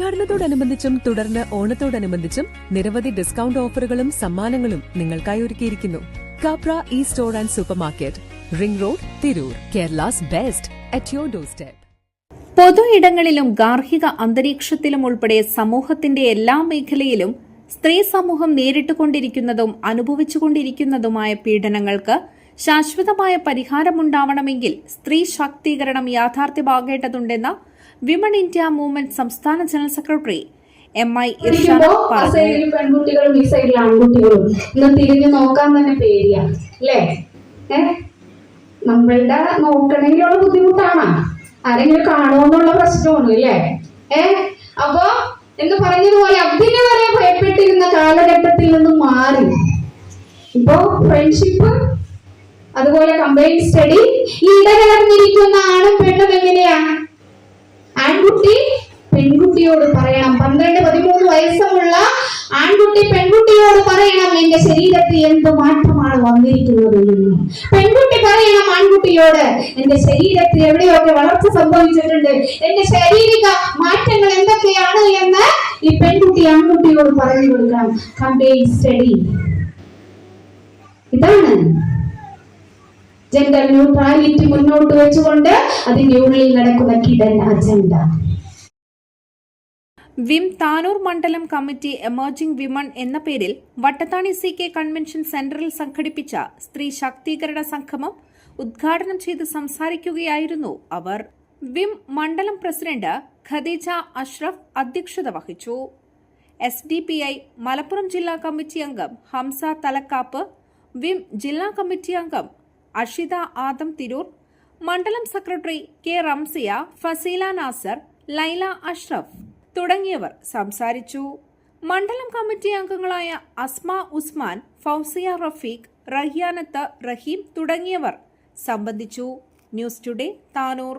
ഉദ്ഘാടനത്തോടനുബന്ധിച്ചും തുടർന്ന് ഓണത്തോടനുബന്ധിച്ചും നിരവധി ഡിസ്കൗണ്ട് ഓഫറുകളും സമ്മാനങ്ങളും നിങ്ങൾക്കായി ഒരുക്കിയിരിക്കുന്നു. Kapra e store and super market ring road Tirur. Kerala's best at your door step പൊതു ഇടങ്ങളിലും ഗാർഹിക അന്തരീക്ഷത്തിലും ഉൾപ്പെടെ സമൂഹത്തിന്റെ എല്ലാ മേഖലയിലും സ്ത്രീ സമൂഹം നേരിട്ടുകൊണ്ടിരിക്കുന്നതും അനുഭവിച്ചുകൊണ്ടിരിക്കുന്നതുമായ പീഡനങ്ങൾക്ക് ശാശ്വതമായ പരിഹാരമുണ്ടാവണമെങ്കിൽ സ്ത്രീ ശാക്തീകരണം യാഥാർത്ഥ്യമാകേണ്ടതുണ്ടെന്ന് വിമൺ ഇന്ത്യ മൂവ്മെന്റ് സംസ്ഥാന ജനറൽ സെക്രട്ടറി എം ഐ പെൺകുട്ടികളും ഈ സൈഡിൽ ആൺകുട്ടികളും ഇന്ന് തിരിഞ്ഞു നോക്കാൻ തന്നെ പേടിയാ അല്ലേ? നമ്മളുടെ നോക്കണമെങ്കിലുള്ള ബുദ്ധിമുട്ടാണ്. ആരെങ്കിലും കാണുമെന്നുള്ള പ്രശ്നമാണ് അല്ലേ? ഏ? അപ്പൊ എന്ന് പറഞ്ഞതുപോലെ അതിന് വരെ ഭയപ്പെട്ടിരുന്ന കാലഘട്ടത്തിൽ നിന്ന് മാറി. ഇപ്പൊ ഫ്രണ്ട്ഷിപ്പ് അതുപോലെ കമ്പൈൻഡ് സ്റ്റഡി ഇടകലർന്നിരിക്കുന്ന ആണും പെണ്ണും എങ്ങനെയാ ആൺകുട്ടി പെൺകുട്ടിയോട് പറയണം. പന്ത്രണ്ട് പതിമൂന്ന് വയസ്സുമുള്ള ആൺകുട്ടി പെൺകുട്ടിയോട് പറയണം. എന്റെ ശരീരത്തിൽ എന്ത് മാറ്റമാണ് വന്നിരിക്കുന്നത്? എന്ന്. പെൺകുട്ടി പറയണം ആൺകുട്ടിയോട് എന്റെ ശരീരത്തിൽ എവിടെയൊക്കെ വളർച്ച സംഭവിച്ചിട്ടുണ്ട്? എന്റെ ശാരീരിക മാറ്റങ്ങൾ എന്തൊക്കെയാണ്? എന്ന് ഈ പെൺകുട്ടി ആൺകുട്ടിയോട് പറഞ്ഞു കൊടുക്കണം. കമ്പൈൻ സ്റ്റഡി ഇതാണ് ജെൻഡർ ന്യൂട്രാലിറ്റി മുന്നോട്ട് വെച്ചുകൊണ്ട് അതിന്റെ ഉള്ളിൽ നടക്കുന്ന കിടൻ അജണ്ട വിം താനൂർ മണ്ഡലം കമ്മിറ്റി എമർജിംഗ് വിമൺ എന്ന പേരിൽ വട്ടത്താണി സി കെ കൺവെൻഷൻ സെന്ററിൽ സംഘടിപ്പിച്ച സ്ത്രീ ശാക്തീകരണ സംഗമം ഉദ്ഘാടനം ചെയ്ത് സംസാരിക്കുകയായിരുന്നു അവർ. വിം മണ്ഡലം പ്രസിഡന്റ് ഖദീജ അഷ്റഫ് അധ്യക്ഷത വഹിച്ചു. S D P I Malappuram ജില്ലാ കമ്മിറ്റി അംഗം ഹംസ തലക്കാപ്പ് വിം ജില്ലാ കമ്മിറ്റി അംഗം അഷിത ആദം തിരൂർ മണ്ഡലം സെക്രട്ടറി കെ റംസിയ ഫസീല നാസർ ലൈല അഷ്റഫ് തുടങ്ങിയവർ സംസാരിച്ചു. മണ്ഡലം കമ്മിറ്റി അംഗങ്ങളായ അസ്മ ഉസ്മാൻ ഫൗസിയ റഫീഖ് റഹിയാനത്ത് റഹീം തുടങ്ങിയവർ സംബന്ധിച്ചു. News today Tanur.